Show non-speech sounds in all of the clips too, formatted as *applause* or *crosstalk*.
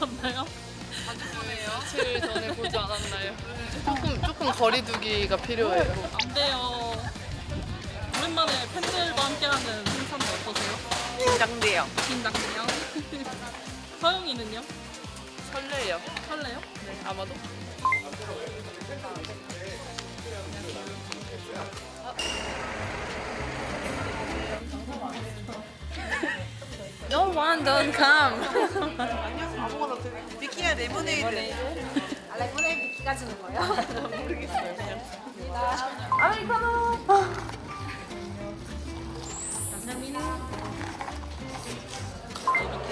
잘 지내셨나요? 며칠 전에 보지 않았나요? 조금 조금 거리두기가 필요해요. 안 돼요. 오랜만에 팬들과 함께하는 생산은 어떠세요? 긴장돼요. 긴장돼요. *laughs* 서영이는요? 설레요. 설레요? 네, 아마도. No one don't come. *laughs* 비키야 레모네이드. 레모네이드 기가 주는 거예요? *laughs* 모르겠어요. 그냥.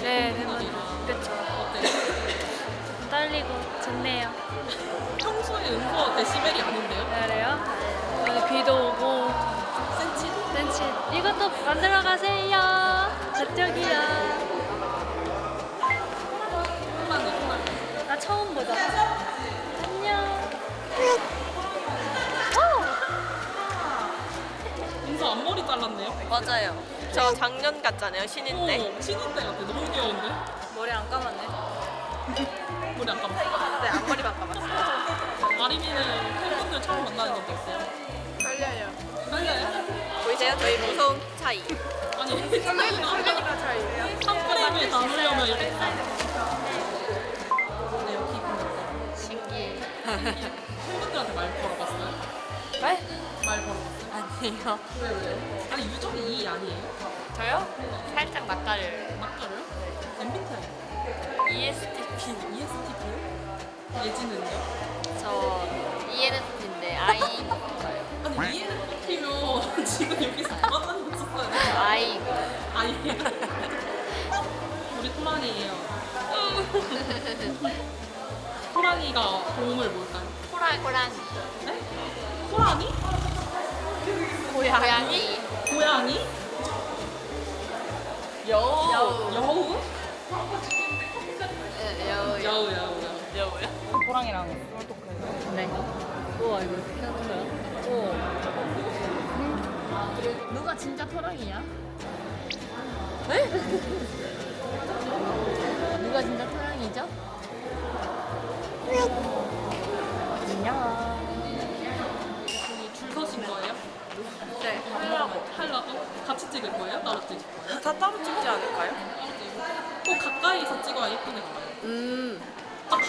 네, 레모네이드. 그쵸. 떨리고 좋네요. 평소에 응거 데시벨이 아닌데요? 그래요? 오늘 비도 오고 센치? 벤치 이것도 만들어 가세요. 저쪽이요. 맞아요. 저 작년 같잖아요. 신인 때. 오, 신인 때 같아. 너무 귀여운데? 머리 안 감았네. *laughs* 머리 안 감았어. 네, 앞머리만 감았어요. 아린이는 팬분들 처음 만나는 적도 있어요? 떨려요. 떨려요? 보이세요? 저희 무서운 차이. 아니, 설레니까 차이예요. 한 프레임에 담으려면 이렇게 딱. 네, 여기 보니까. 신기해. *laughs* 팬분들한테 말 걸어봤어요? 네? 말? 아니에요. 왜, 왜요? 아니, 유정이 이 아니에요? 저요? 살짝 낯가려요. 막가요? MBTI. ESTP. ESTP요? 예지는요? 저 ENFP인데 I인가요? *laughs* 아니, ENFP면 *laughs* 지금 여기서 돌아다니고 있었어요. I. 아니, 우리 토란이에요. *laughs* 토란이가 도움을 뭘까요? 호랑, 호랑이. 네? 호랑이? 고양이. 고양이? 여우. 여우? 여우? 네, 여우. 여우, 여우, 여우. 여우요? 네. 우와 이거 어떻게 하는 거야? 오. 음. 누가 진짜 토랑이야? 네? *laughs* 누가 진짜 토랑이죠? 안녕.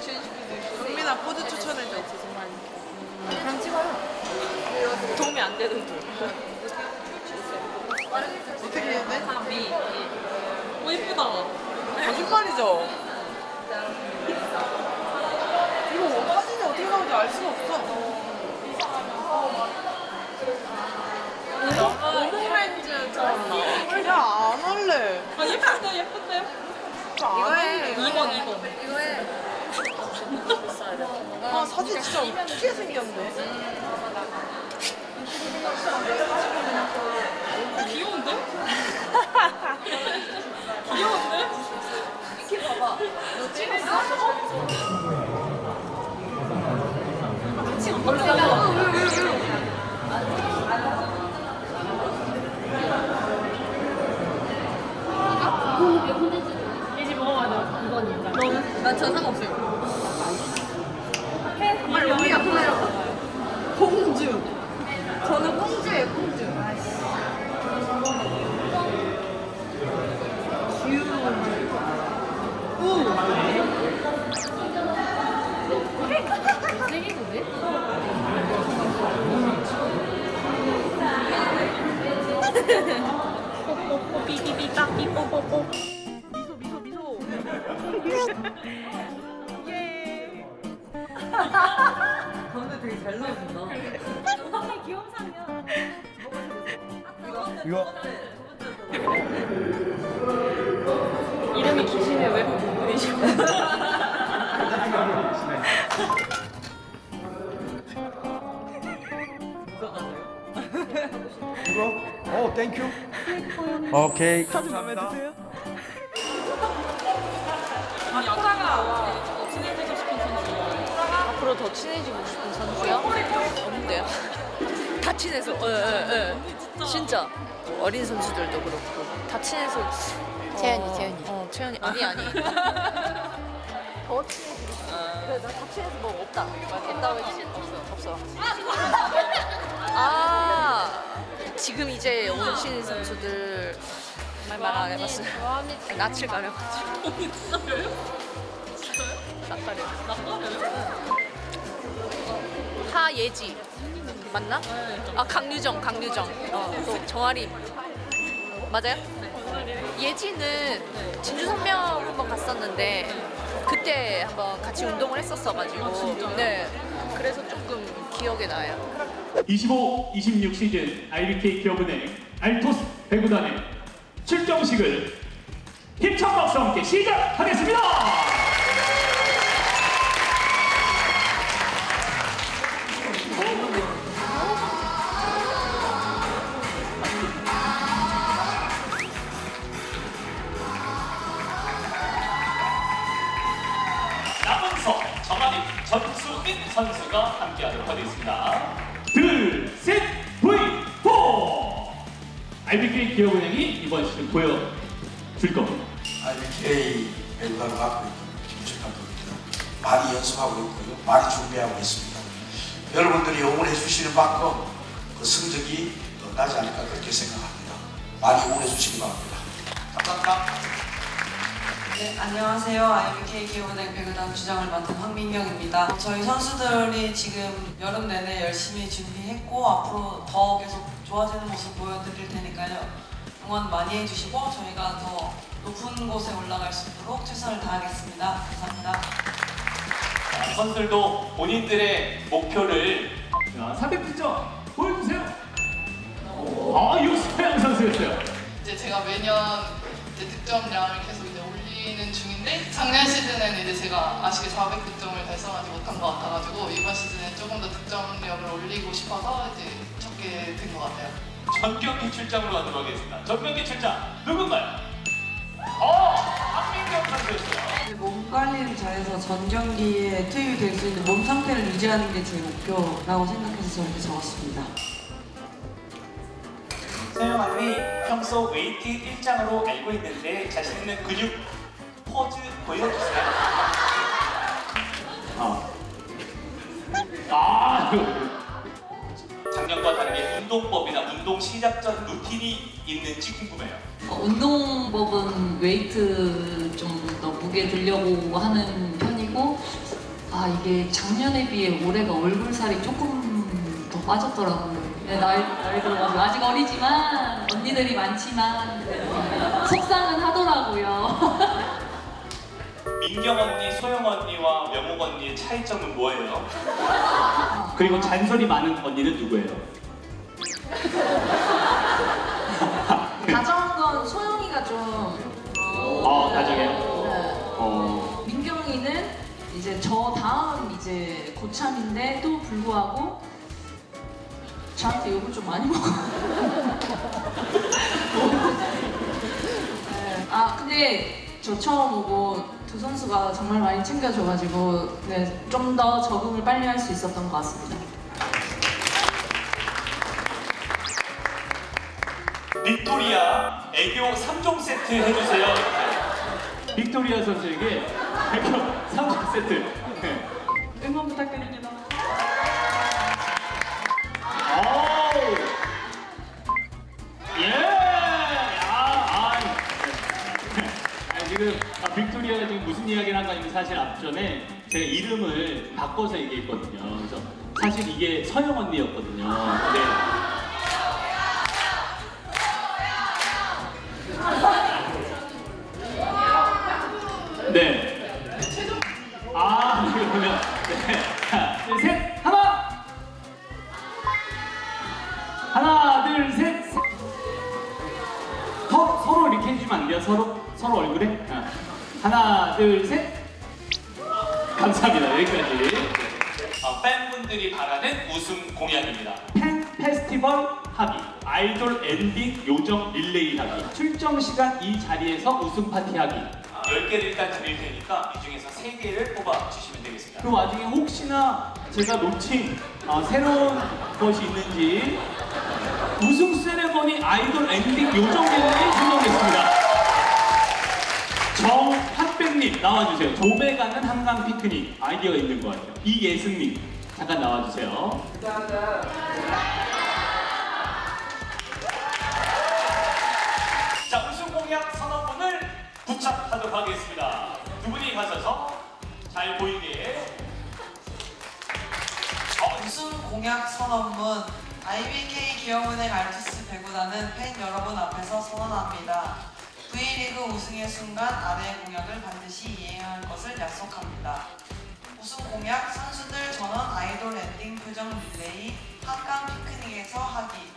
은민아 포즈 추천해줘. 그럼 찍어요. 도움이 안 되는 둘. 어떻게 해야 돼? 미. 오, 예쁘다. 거짓말이죠? 이거 뭐 사진이 어떻게 나오는지 알 수가 없어. 나와. 안 할래. 아, 예쁜데, 예쁜데? 안 할래. 2번, 2번. 아, 사진 진짜 웃기게 생겼네. 귀여운데? *laughs* 귀여운데? 이제 먹어봐야 돼. 이건입니다. 너는? 난저 상관없어요. 빨리 여기가 이거 이름이 기신의 외국 분이 친해지고. 이거? 어, 땡큐. 오케이. 감사합니다. 아니 아까 친해지고 싶은 선수. 앞으로 더 친해지고 싶은 선수요? 없는데요. 다 친해서. 예, 예, 예. 진짜. 어린 선수들도 그렇고 다 친해서. 채연이, 채연이. 어, 채연이. 아니 아니. 더 친해지고 싶어. 그래, 나다 친해서 뭐 없다. 친? 없어. 없어. 아, 지금 이제 온 신인 선수들 말말 안 해봤어요. 낯을 가려가지고. 낯 가려. 나빠요? 하예지 맞나? 네. 아 강유정, 강유정. 어, 또 정아림 맞아요? 예지는 진주 선명 한번 갔었는데 그때 한번 같이 운동을 했었어가지고 네 그래서 조금 기억에 나요. 25, 26 시즌 IBK 기업은행 알토스 배구단의 출정식을 힘찬 박수와 함께 시작하겠습니다. IBK 기업은행이 이번 시즌 보여줄 겁니다. IBK 배구단을 맡고 있는 김주식 감독입니다. 많이 연습하고 있고요. 많이 준비하고 있습니다. 여러분들이 응원해 주시는 만큼 그 성적이 더 나지 않을까 그렇게 생각합니다. 많이 응원해 주시기 바랍니다. 감사합니다. 네, 안녕하세요. IBK 기업은행 배구단 주장을 맡은 황민경입니다. 저희 선수들이 지금 여름 내내 열심히 준비했고 앞으로 더 계속 좋아지는 모습 보여드릴 테니까요. 응원 많이 해주시고 저희가 더 높은 곳에 올라갈 수 있도록 최선을 다하겠습니다. 감사합니다. 자, 선수들도 본인들의 목표를 300점 보여주세요. 아, 유수양 선수였어요. 이제 제가 매년 이제 득점량을 계속 이제 올리는 중인데 작년 시즌에는 이제 제가 아쉽게 400득점을 달성하지 못한 것 같아가지고 이번 시즌에 조금 더 득점력을 올리고 싶어서 이제 적게 된 것 같아요. 전경기 출장으로 가도록 하겠습니다. 전경기 출장 누군가요? 어, 박민경 선수였어요. 몸 관리를 잘해서 전 경기에 투입이 될 수 있는 몸 상태를 유지하는 게 제 목표라고 생각해서 저렇게 적었습니다. 서영아님이 평소 웨이트 일장으로 알고 있는데 자신 있는 근육 포즈 보여주세요. 아, 아, 작년과 다르게 운동법이나 운동 시작 전 루틴이 있는지 궁금해요. 어, 운동법은 웨이트 좀 더 무게 들려고 하는 편이고 아 이게 작년에 비해 올해가 얼굴 살이 조금 더 빠졌더라고요. 네, 나이, 나이 들어가지고 아직 어리지만 언니들이 많지만 속상은 하더라고요. *laughs* 민경 언니, 소영 언니와 명옥 언니의 차이점은 뭐예요? 그리고 잔소리 많은 언니는 누구예요? 다정한 건 소영이가 좀 어, 나중에요? 네. 어, 민경이는 이제 저 다음 이제 고참인데도 불구하고 저한테 욕을 좀 많이 먹어. *laughs* 네. 아 근데 저 처음 오고 두 선수가 정말 많이 챙겨줘가지고 네, 좀 더 적응을 빨리 할 수 있었던 것 같습니다. 빅토리아 애교 3종 세트 해주세요. 빅토리아 선수에게 애교 3종 세트. 네. 무슨 이야기를 한가 하면 사실 앞전에 제가 이름을 바꿔서 얘기했거든요. 그래서 사실 이게 서영 언니였거든요. 근데 네. 아, 그러면 네. 하나, 둘, 셋, 하나. 하나, 둘, 셋. 서, 서로 이렇게 해주면 안 돼요? 서로 서로 얼굴에. 하나, 하나, 둘, 셋. 감사합니다. 여기까지. 어, 팬분들이 바라는 우승 공약입니다. 팬 페스티벌 하기, 아이돌 엔딩 요정 릴레이 하기, 출정 시간 이 자리에서 우승 파티 하기. 10개를 일단 드릴 테니까 이 중에서 3개를 뽑아 주시면 되겠습니다. 그 와중에 혹시나 제가 놓친 어, 새로운 것이 있는지 우승 세레머니 아이돌 엔딩 요정 릴레이 준비하겠습니다. 정한백님 나와주세요. 조배 가는 한강 피크닉 아이디어가 있는 것 같아요. 이 예승님 잠깐 나와주세요. 자 우승 공약 선언문을 부착하도록 하겠습니다. 두 분이 가셔서 잘 보이게 우승 공약 선언문 IBK 기업은행 알투스 배구단은 팬 여러분 앞에서 선언합니다. V리그 우승의 순간 아래의 공약을 반드시 이행할 것을 약속합니다. 우승 공약 선수들 전원 아이돌 엔딩 표정 릴레이 한강 피크닉에서 하기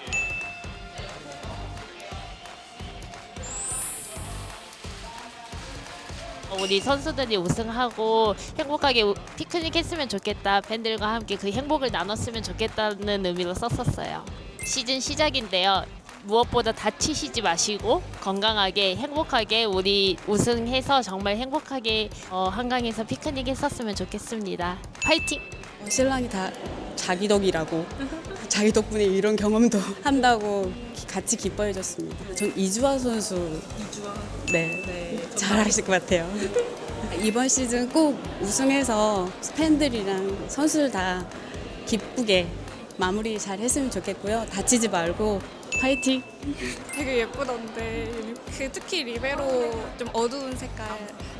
우리 선수들이 우승하고 행복하게 우- 피크닉 했으면 좋겠다. 팬들과 함께 그 행복을 나눴으면 좋겠다는 의미로 썼었어요. 시즌 시작인데요. 무엇보다 다치시지 마시고 건강하게 행복하게 우리 우승해서 정말 행복하게 어, 한강에서 피크닉 했었으면 좋겠습니다. 파이팅! 신랑이 다 자기 덕이라고 *laughs* 자기 덕분에 이런 경험도 *laughs* 한다고 기- 같이 기뻐해 줬습니다. 전 이주아 선수 네, 잘하실 것 같아요. *laughs* 이번 시즌 꼭 우승해서 팬들이랑 선수들 다 기쁘게 마무리 잘 했으면 좋겠고요. 다치지 말고 파이팅! 되게 예쁘던데. 그 특히 리베로 좀 어두운 색깔.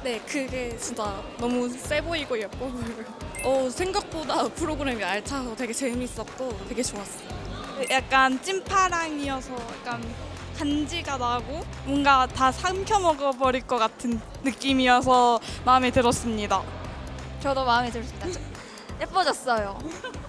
네 그게 진짜 너무 세 보이고 예뻐 보여요. 어 생각보다 프로그램이 알차서 되게 재밌었고 되게 좋았어요. 약간 찐파랑이어서 약간 간지가 나고 뭔가 다 삼켜 먹어버릴 것 같은 느낌이어서 마음에 들었습니다. 저도 마음에 들었습니다. 저- 예뻐졌어요.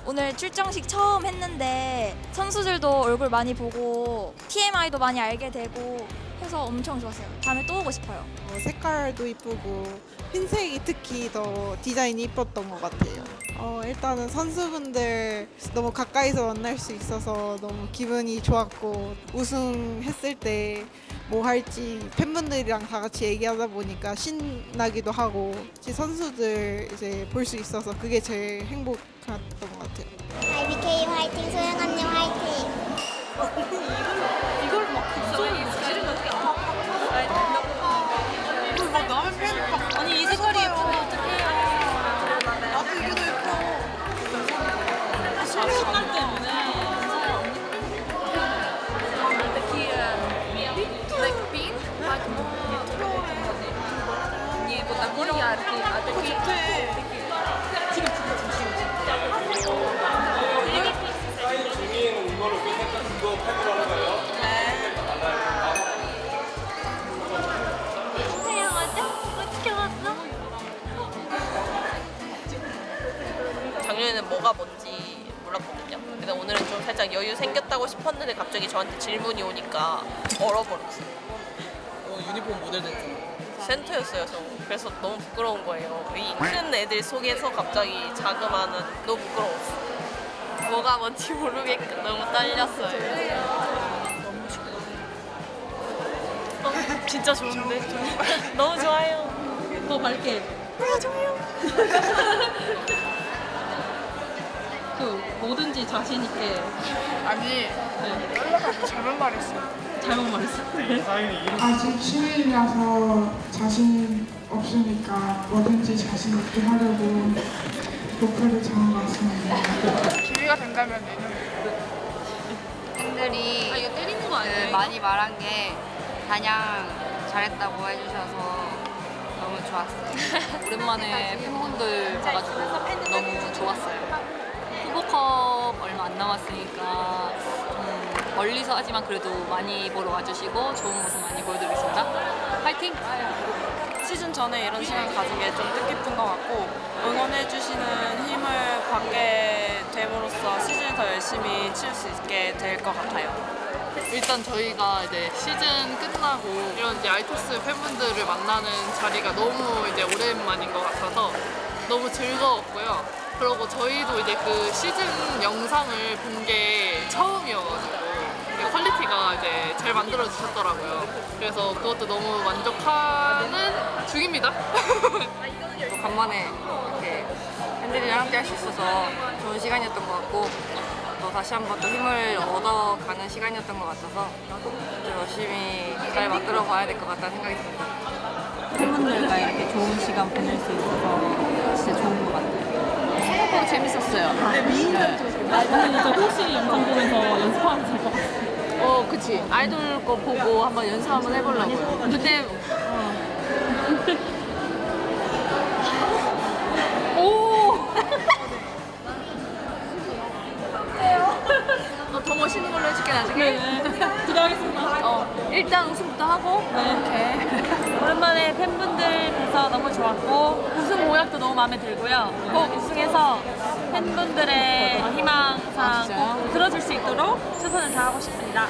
오늘 출정식 처음 했는데 선수들도 얼굴 많이 보고 TMI도 많이 알게 되고 해서 엄청 좋았어요. 다음에 또 오고 싶어요. 어, 색깔도 이쁘고 흰색이 특히 더 디자인이 이뻤던 것 같아요. 어, 일단은 선수분들 너무 가까이서 만날 수 있어서 너무 기분이 좋았고 우승했을 때 뭐 할지 팬분들이랑 다 같이 얘기하다 보니까 신나기도 하고 선수들 이제 볼 수 있어서 그게 제일 행복했던 것 같아요. IBK 화이팅, 소영 언니 화이팅. 아, *laughs* 신 질문이 오니까 얼어버렸어요. 유니폼 모델 됐잖아 센터였어요, 저. 그래서 너무 부끄러운 거예요. 이 큰 애들 속에서 갑자기 자그마한 너무 부끄러웠어. 뭐가 뭔지 모르겠고 너무 떨렸어요. 어, 진짜 좋은데? 너무 좋아요. 더 밝게 아, 좋아요. *laughs* 그 뭐든지 자신 있게 아니 네. 연락하고 잘못 말했어. 잘못 말했어 아직 신인이라서 자신 없으니까 뭐든지 자신 있게 하려고 목표를 정해놨습니다. 기회가 된다면 내년. 팬들이 아 이거 때리는 거 아니에요? 그 많이 말한 게 단양 잘했다고 해주셔서 너무 좋았어요. *laughs* 오랜만에 팬분들 봐가지고 너무 좋았어요. 후보컵 얼마 안 남았으니까 좀 멀리서 하지만 그래도 많이 보러 와주시고 좋은 모습 많이 보여드리고 있습니다. 파이팅! 시즌 전에 이런 시간 가진 게 좀 뜻깊은 것 같고 응원해주시는 힘을 받게 됨으로써 시즌을 더 열심히 치를 수 있게 될 것 같아요. 일단 저희가 이제 시즌 끝나고 이런 이제 알토스 팬분들을 만나는 자리가 너무 이제 오랜만인 것 같아서 너무 즐거웠고요. 그리고 저희도 이제 그 시즌 영상을 본 게 처음이어가지고 퀄리티가 이제 잘 만들어 주셨더라고요. 그래서 그것도 너무 만족하는 중입니다. *laughs* 또 간만에 이렇게 팬들이랑 함께 할 수 있어서 좋은 시간이었던 것 같고 또 다시 한번 또 힘을 얻어가는 시간이었던 것 같아서 좀 열심히 잘 만들어 봐야 될 것 같다는 생각이 듭니다. 팬분들과 이렇게 좋은 시간 보낼 수 있어서 진짜 좋은 것 같아요. 생각보다 재밌었어요. 네, 미인전 오늘 이제 호시 영상 보면서 연습하면 될 것 같아요. 어, 그치. 아이돌 거 보고 한번 연습 한번 해보려고요. 근데, 어. *laughs* 오! 어, 더 멋있는 걸로 해줄게, 나중에. 네, *laughs* 기대하겠습니다. 어, 일단 우승부터 하고. 네. 오랜만에 너무 좋았고 우승 공약도 너무 마음에 들고요. 꼭 우승해서 팬분들의 희망상 꼭 들어줄 수 있도록 최선을 다하고 싶습니다.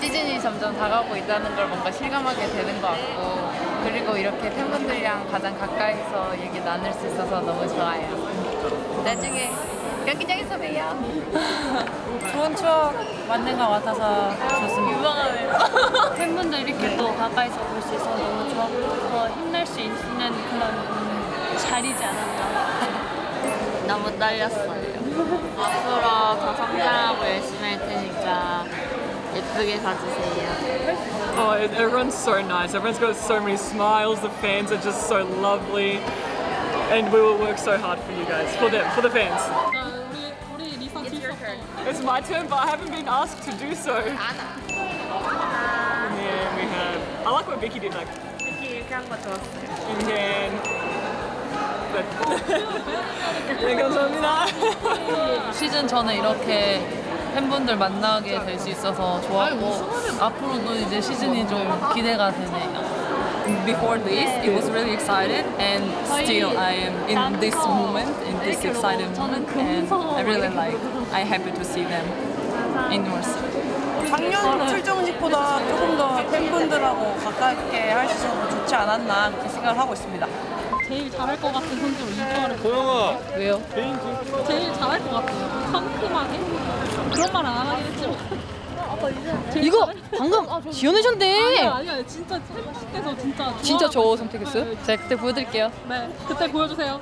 시즌이 점점 다가오고 있다는 걸 뭔가 실감하게 되는 것 같고 그리고 이렇게 팬분들이랑 가장 가까이서 얘기 나눌 수 있어서 너무 좋아요. 나중에 경기장에서 봬요. 좋은 추억 만든 것 같아서 좋습니다. 유망하네요. 팬분들 이렇게 또 가까이서 볼 수 있어서 너무 좋았고 더 힘낼 수 있는 그런 음, 자리지 않았나. 너무 떨렸어요. 앞으로 더 성장하고 열심히 할 테니까 예쁘게 봐주세요. Oh, everyone's so nice. Everyone's got so many smiles. The fans are just so lovely. And we will work so hard for you guys, for them, for the fans. It's my turn, but I haven't been asked to do so. And then we have. I like what Vicky did, like. 이렇게 한거 좋았어요. And then. 네, 감사합니다. 시즌 전에 이렇게 팬분들 만나게 될 수 있어서 좋았고 앞으로도 이제 시즌이 좀 기대가 되네요. Before this, it was really excited, and still I am in this moment, in this excited moment, and I really like. I'm happy to see them in North. 작년 출정식보다 조금 더 팬분들하고 가깝게 할 수 있어서 좋지 않았나 그렇게 생각을 하고 있습니다. 제일 잘할 것 같은 선수로 이주하를 도영아. 왜요? 제일 잘할 것 같아요. 상큼하게 그런 말 안 하긴 했지만. 이거 방금 지원해줬네. 아니야 아니야 진짜 태국식에서 진짜 진짜 좋아하고 저 선택했어요? 제가 그때 보여드릴게요. 네 그때 보여주세요.